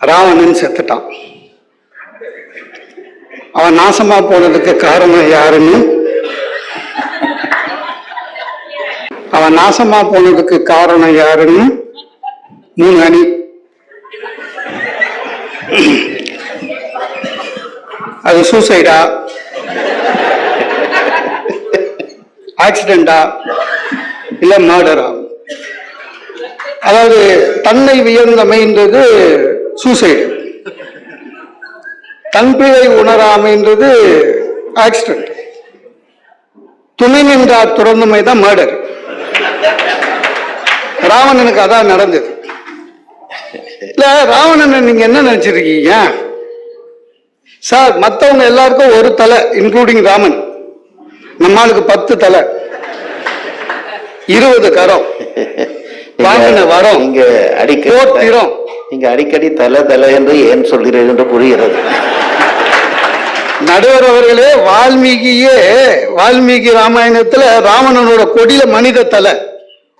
ராவணன் செத்துட்டான். அவன் நாசமா போனதுக்கு காரணம் யாருன்னு? அவன் நாசமா போனதுக்கு காரணம் யாருன்னு? மூணு அணி அது சூசைடா? ஆக்சிடெண்டா? இல்ல மர்டரா அதாவது தன்னை வியந்தமைன்றது சூசைடு. தன் பிழை உணராமைன்றது ஆக்சிடென்ட் துணை நின்றார் துறந்தமை தான் மர்டர் ராவணனுக்கு அதான் நடந்தது. இல்ல ராவணனை நீங்க என்ன நினைச்சிருக்கீங்க? சார் மத்தவங்க எல்லாருக்கும் ஒரு தலை இன்க்ளூடிங் ராமன். நம்மளுக்கு பத்து தலை. இருபது கரம். வாங்கின வரம். நீங்க அடிக்கடி போத்திரம். நீங்க அடிக்கடி தலை தலை என்று ஏன் சொல்கிறீர்கள் என்று புரிகிறது. நடுவர் அவர்களே வால்மீகியே வால்மீகி ராமாயணத்துல ராவணனோட கொடியில மனித தலை.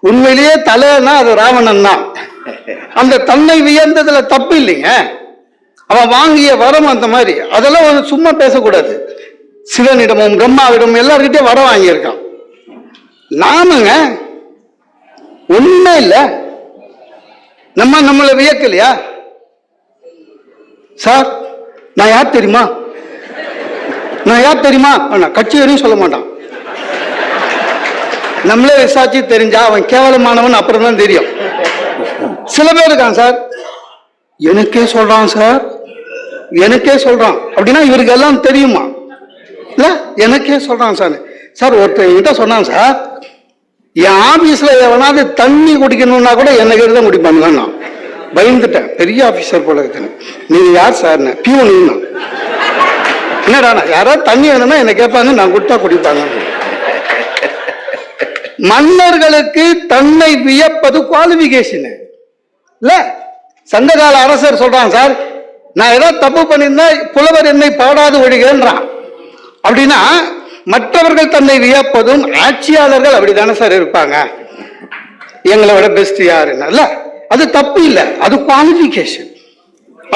உண்மையிலேயே தலைன்னா அது ராவணன் தான் அந்த தன்னை வியந்ததுல தப்பு இல்லைங்க. அவன் வாங்கிய வரம் அந்த மாதிரி. அதெல்லாம் ஒரு சும்மா பேசக்கூடாது. சிவனிடமும் பிரம்மாவிடமும் எல்லார்கிட்டயும் வரம் வாங்கியிருக்கான். நாமங்க உண்மை இல்லை. நம்ம நம்மளை வியக்கலையா? சார் நான் யார் தெரியுமா? நான் யார் தெரியுமா? அண்ணா கட்சி வரையும் சொல்ல மாட்டான். நம்மளே விசாரிச்சு தெரிஞ்சா அவன் கேவலமானவன் அப்புறம் தான் தெரியும். சில பேர் இருக்கான் சார். எனக்கே சொல்றான் சார். எனக்கே சொல்றான். அப்படின்னா இவருக்கு எல்லாம் தெரியுமா? இல்ல எனக்கே சொல்றான் சார். சார் ஒருத்தர் என்கிட்ட சொன்னான் சார். என் ஆபீஸ்ல எவனாவது தண்ணி குடிக்கணும்னா கூட என்ன கேட்டு தான் குடிப்பாங்க நான். பயந்துட்டேன். பெரிய ஆபீசர் போல இருக்குன்னு நீங்க யார் சார்? பியூன் என்னடா நான் யாராவது தண்ணி வேணும்னா என்ன கேட்பாங்க நான் கொடுத்தா குடிப்பாங்க. மன்னர்களுக்கு தன்னை வியப்பது குவாலிபிகேஷன் இல்ல சங்ககால அரசர் சொல்றான் சார் நான் ஏதாவது தப்பு பண்ணியிருந்தா புலவர் என்னை பாடாது ஒழிகன்றான் அப்படின்னா மற்றவர்கள் தன்னை வியப்பதும் ஆட்சியாளர்கள் அப்படிதானே சார் இருப்பாங்க. எங்களை விட பெஸ்ட் யாருன்னு. அது தப்பு இல்லை. அது குவாலிபிகேஷன்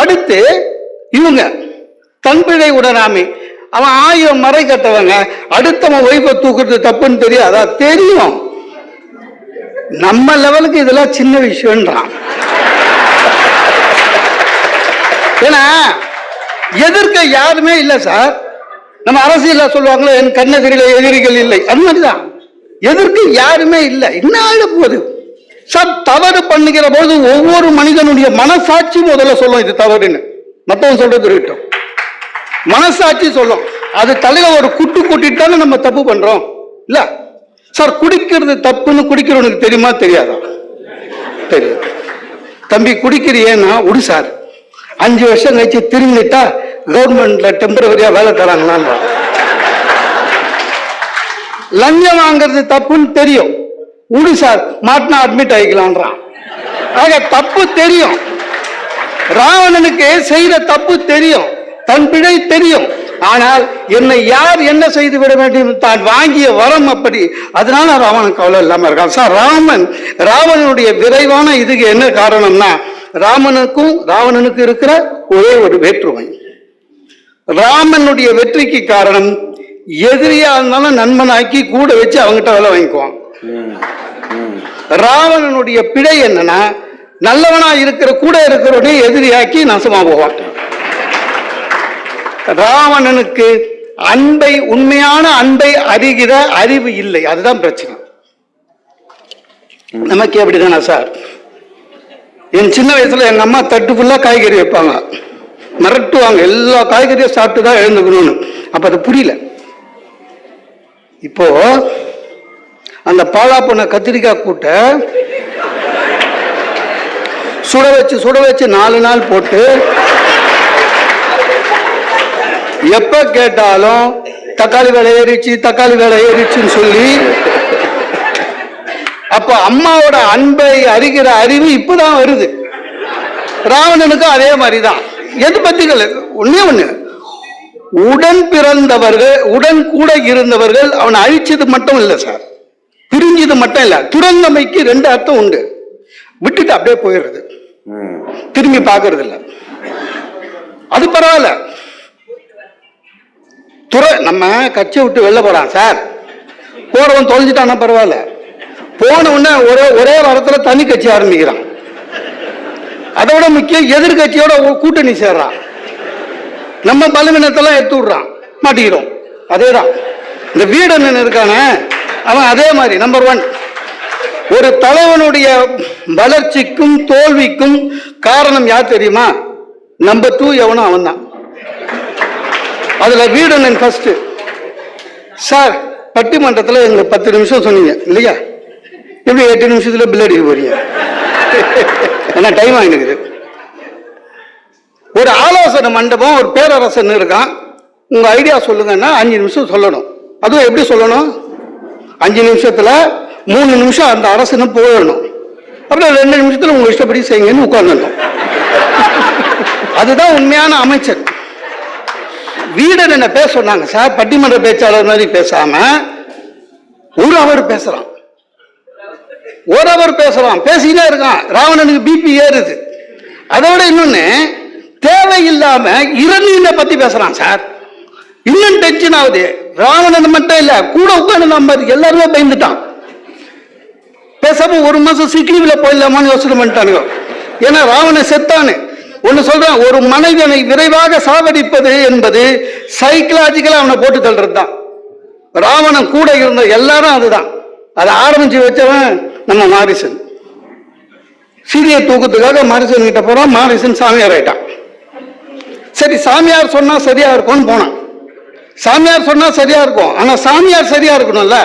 அடுத்து இவங்க தன்பிழை உடனாமை. அவன் ஆயிரம் மறை கட்டவங்க அடுத்தவன் ஒய்ஃபை தூக்குறது தப்புன்னு தெரியாதா தெரியும். நம்ம லெவலுக்கு இதெல்லாம் சின்ன விஷயம்ன்றான். ஏன்னா எதிர்க்க யாருமே இல்லை சார். நம்ம அரசியல சொல்லுவாங்களோ என் கண்ணெதிரில எதிரிகள் இல்லை. அது மாதிரிதான். எதிர்க்கு யாருமே இல்லை. என்ன ஆயிட போகுது? சார் தவறு பண்ணுகிற போது ஒவ்வொரு மனிதனுடைய மனசாட்சி முதல்ல சொல்லும். இது தவறுன்னு. மற்றவங்க சொல்றது இருக்கட்டும். மனசாட்சி சொல்லும். அது தலையில ஒரு குட்டு கூட்டிட்டாலும் நம்ம தப்பு பண்றோம். இல்ல? சார் குடிக்கிறது தப்புன்னு குடிக்கிறவனுக்கு தெரியுமா? தெரியாதா? தெரியும் தம்பி குடிக்கிறியேன்னா உடு சார். அஞ்சு வருஷம் கழிச்சு திரும்பிட்டா கவர்மெண்ட்ல டெம்பரவரியா வேலை தராங்களான்னு லஞ்சம் வாங்குறது தப்புன்னு தெரியும். உடு சார் மாட்டினா அட்மிட் ஆகிக்கலான்றான் ஆக தப்பு தெரியும். ராவணனுக்கு செய்த தப்பு தெரியும். தன் பிழை தெரியும். ஆனால் என்னை யார் என்ன செய்து விட வேண்டும்? தான் வாங்கிய வரம் அப்படி. அதனால ராவணன் கவலை இல்லாம இருக்கான். சார் ராமன் ராவணனுடைய விரைவான இதுக்கு என்ன காரணம்னா ராமனுக்கும் ராவணனுக்கு இருக்கிற ஒரே ஒரு வேற்றுமை. ராமனுடைய வெற்றிக்கு காரணம் எதிரியா இருந்தாலும் நண்பனாக்கி கூட வச்சு அவங்ககிட்ட வேலை வாங்கிக்குவான். ராவணனுடைய பிழை என்னன்னா நல்லவனா இருக்கிற கூட இருக்கிறவனே எதிரியாக்கி நாசமா போவான். ராவணனுக்கு அன்பை உண்மையான அன்பை அறிகிற அறிவு இல்லை. அதுதான் பிரச்சனை. நமக்கு அப்படிதானா சார்? என் சின்ன வயசுல எங்க அம்மா தட்டு ஃபுல்லா காய்கறி வைப்பாங்க. மிரட்டுவாங்க. எல்லா காய்கறியும் சாப்பிட்டு தான் எழுந்துக்கணும்னு. அப்ப அது புரியல. இப்போ அந்த பாலா பண்ண கத்திரிக்காய் கூட்ட சுட வச்சு சுட வச்சு நாலு நாள் போட்டு எப்ப கேட்டாலும் தக்காளி விலை ஏறிச்சு தக்காளி விலை ஏறிச்சுன்னு சொல்லி அப்ப அம்மாவோட அன்பை அறிகிற அறிவு இப்பதான் வருது. ராவணனுக்கும் அதே மாதிரிதான். எது பத்திகள்? ஒண்ணே ஒண்ணு. உடன் பிறந்தவர்கள் உடன் கூட இருந்தவர்கள் அவனை அழிச்சது மட்டும் இல்லை சார். பிரிஞ்சது மட்டும் இல்ல. துறந்தமைக்கு ரெண்டு அர்த்தம் உண்டு. விட்டுட்டு அப்படியே போயிடுறது. திரும்பி பார்க்கறது இல்ல. அது பரவாயில்ல. துறை நம்ம கட்சியை விட்டு வெளில போறான் சார். போறவன் தொலைஞ்சிட்டானா பரவாயில்ல. போன உடனே ஒரே ஒரே வாரத்துல தனி கட்சி ஆரம்பிக்கிறான். அதோட முக்கியம் எதிர்கட்சியோட கூட்டணி சேர்றான் நம்ம பலவீனத்தெல்லாம் எடுத்து விடுறான் மாட்டிக்கிறோம் அதேதான். இந்த வீடனன் இருக்கானே அவன் அதே மாதிரி நம்பர் ஒன் ஒரு தலைவனுடைய வளர்ச்சிக்கும் தோல்விக்கும் காரணம் யார் தெரியுமா? நம்பர் டூ எவனும் அவன் தான் அதுல வீடனன் ஃபர்ஸ்ட் சார் பட்டிமன்றத்தில் எங்களுக்கு பத்து நிமிஷம் சொன்னீங்க இல்லையா? எப்படி எட்டு நிமிஷத்தில் பில் அடிக்க போறீங்க? என்ன டைம் ஆகினுக்குது ஒரு ஆலோசனை மண்டபம் ஒரு பேரரசன் இருக்கான். உங்க ஐடியா சொல்லுங்கன்னா அஞ்சு நிமிஷம் சொல்லணும். அதுவும் எப்படி சொல்லணும்? அஞ்சு நிமிஷத்துல மூணு நிமிஷம் அந்த அரசனு போயிடணும் அப்புறம் ரெண்டு நிமிஷத்துல உங்க இஷ்டப்படி செய்யுங்கன்னு உட்காந்துடணும் அதுதான் உண்மையான அமைச்சர். வீடன் என்ன பேச சொன்னாங்க? சார் பட்டிமன்ற பேச்சாளர் மாதிரி பேசாம ஒரு அவர் பேசுறான். ஒரு அவர் பேசுறான் பேசிக்கிட்டே இருக்கான். ராவணனுக்கு பிபி ஏறுது. அதோட இன்னொன்னு தேவையில்லாம இரணியனை பத்தி பேசுறான் சார் இன்னும் டென்ஷன் ஆகுது. ராவணன் மட்டும் இல்ல கூட உட்காந்து நம்ம எல்லாருமே பயந்துட்டான். பேசாம ஒரு மாசம் சிக்லீவ்ல போயிடலாமான்னு யோசனை பண்ணிட்டானுங்க. ஏன்னா ராவணன் செத்தானு. ஒன்னு சொல்றான் ஒரு மனிதனை விரைவாக சாவடிப்பது என்பது சைக்கலாஜிக்கலா அவனை போட்டு தள்ளுறது தான் ராவணன் கூட இருந்த எல்லாரும் அதுதான். அதை ஆரம்பிச்சு வச்சவன் நம்ம மாரிசன். சீரிய தூக்கத்துக்காக மாரிசன் கிட்ட போறான் மாரிசன் சாமியார் ஆயிட்டான் சரி சாமியார் சொன்னா சரியா இருக்கும்னு போனான் சாமியார் சொன்னா சரியா இருக்கும் ஆனா சாமியார் சரியா இருக்கணும்ல.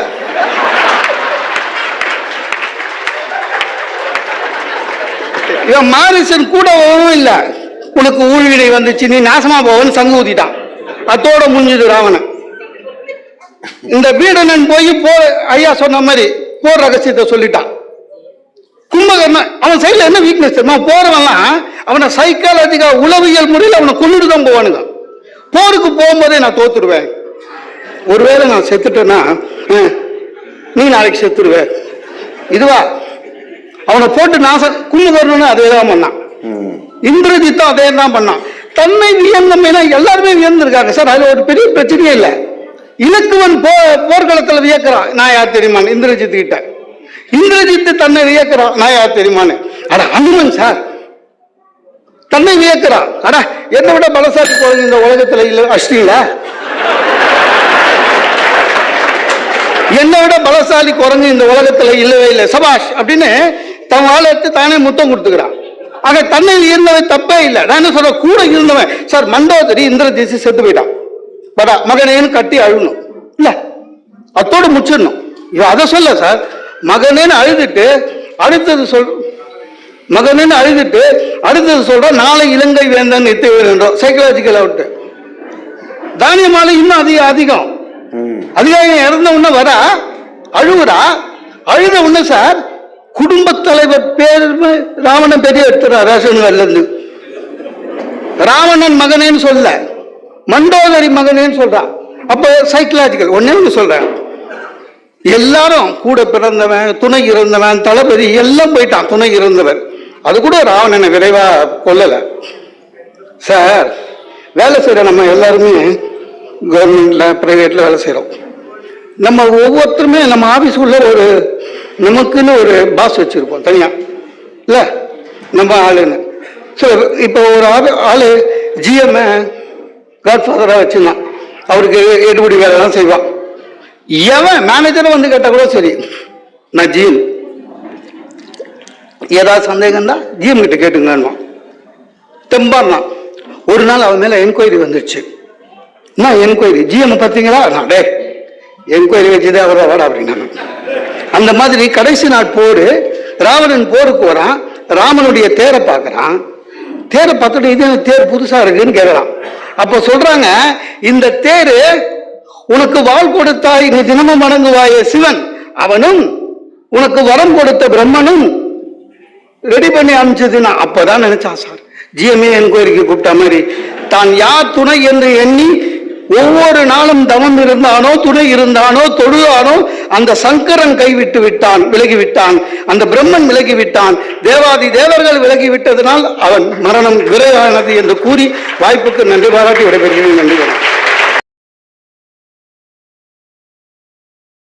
இவன் மாரிசன் கூட இல்ல. உனக்கு ஊழ்வினை வந்துச்சு நீ நாசமா போவன்னு சங்கு ஊதிட்டான் அத்தோட முடிஞ்சது ராவணன். இந்த வீடனன் போய் போ ஐயா சொன்ன மாதிரி போர் ரகசியத்தை சொல்லிட்டான் கும்பகர்ணன் அவன் சைடில் என்ன வீக்னஸ் தெரியுமா? போறவன்லாம் அவனை சைக்காலஜிக்கா உளவியல் முறையில் அவனை கொண்டுட்டு தான் போவானுங்க. போருக்கு போகும்போதே நான் தோத்துடுவேன். ஒருவேளை நான் செத்துட்டேன்னா நீ நாளைக்கு செத்துடுவேன் இதுவா? அவனை போட்டு நாசம் கும்பகர்ணன் அதே தான் பண்ணான். இந்திரஜித்தும் அதே தான் பண்ணான். தன்னை வியந்தமைனா எல்லாருமே வியந்திருக்காங்க. சார் அதுல ஒரு பெரிய பிரச்சனையே இல்லை. இலக்குவன் போ போர்க்களத்துல வியக்கிறான். நான் யார் தெரியுமான்னு இந்திரஜித் கிட்ட. இந்திரஜித் தன்னை வியக்கிறான். நான் யார் தெரியுமான்னு அட அனுமன் சார். தன்னை வியக்கிறான் அட என்னை விட பலசாலி குழந்தை இந்த உலகத்துல இல்ல அஷ்டீங்களா என்னை விட பலசாலி குறைஞ்சு இந்த உலகத்துல இல்லவே இல்லை. சபாஷ் அப்படின்னு தன் வாழை எடுத்து தானே முத்தம் கொடுத்துக்கிறான். ஆக தன்னை இருந்தவன் தப்பே இல்லை. நான் என்ன சொல்ற கூட இருந்தவன். சார் மண்டோதரி இந்திரஜித் செத்து போயிட்டான். படா மகனேன்னு கட்டி அழுணும் இல்ல அத்தோட முடிச்சிடணும் அதை சொல்ல சார் மகனேன்னு அழுதுட்டு அடுத்தது சொல் மகனேன்னு அழுதுட்டு அடுத்தது சொல்ற நாளை இலங்கை வேந்தன் எத்து வேணும் சைக்கலாஜிக்கல் அவுட்டு தானியமாலை இன்னும் அதிக அதிகம். அதிகாரம் இறந்த உடனே வரா அழுவுறா. அழுத உடனே சார் குடும்பத் தலைவர் பேர் ராவணன் பெரிய எடுத்துறா ரேஷன் இருந்து ராவணன் மகனேன்னு சொல்ல. மண்டோதரி மகனேன்னு சொல்றான். அப்ப சைக்கலாஜிக்கல் ஒன்னே ஒன்று சொல்றேன். எல்லாரும் கூட பிறந்தவன் துணை இருந்தவன் தளபதி எல்லாம் போயிட்டான் துணை இருந்தவன் அது கூட ராவணனை விரைவா கொல்லல. சார் வேலை செய்யற நம்ம எல்லாருமே கவர்மெண்ட்ல பிரைவேட்ல வேலை செய்யறோம் நம்ம ஒவ்வொருத்தருமே நம்ம ஆபீஸ்க்குள்ள ஒரு நமக்குன்னு ஒரு பாஸ் வச்சிருப்போம் தனியா. இல்ல நம்ம ஆளுன்னு. ஸோ இப்போ ஒரு ஆளு ஜிஎம் காட் ஃபாதராக வச்சுருந்தான். அவருக்கு எடுபடி வேலை தான் செய்வான். எவன் மேனேஜரை வந்து கேட்டால் கூட சரி நான் ஜிஎம் ஏதாவது சந்தேகம் தான் ஜிஎம் கிட்ட கேட்டுங்கன்னு தெம்பான்னா ஒரு நாள் அவன் மேலே என்கொயரி வந்துருச்சு என்ன என்கொயரி ஜிஎம் பார்த்தீங்களா நான் டே என்கொயரி வச்சதே அவரை வாடா அப்படின்னாங்க. அந்த மாதிரி கடைசி நாள் போர் ராவணன் போருக்கு வரான். ராமனுடைய தேரை பார்க்குறான். தேரை பார்த்துட்டு இது தேர் புதுசாக இருக்குன்னு கேட்கறான் அப்ப சொல்றாங்க இந்த தேரு உனக்கு வாள் கொடுத்தாய் நீ தினமும் வணங்குவாய சிவன். அவனும் உனக்கு வரம் கொடுத்த பிரம்மனும் ரெடி பண்ணி அனுப்பிச்சதுன்னா அப்பதான் நினைச்சான் சார். ஜிஎம்ஏ என்கொயரிக்கு கூப்பிட்ட மாதிரி. தான் யார் துணை என்று எண்ணி ஒவ்வொரு நாளும் தவம் இருந்தானோ துணை இருந்தானோ தொழுதானோ அந்த சங்கரன் கைவிட்டு விட்டான் விலகி விட்டான். அந்த பிரம்மன் விலகி விட்டான். தேவாதி தேவர்கள் விலகி விட்டதனால் அவன் மரணம் விரைவானது என்று கூறி வாய்ப்புக்கு நன்றி பாராட்டி விடைபெறுகிறேன். நன்றி.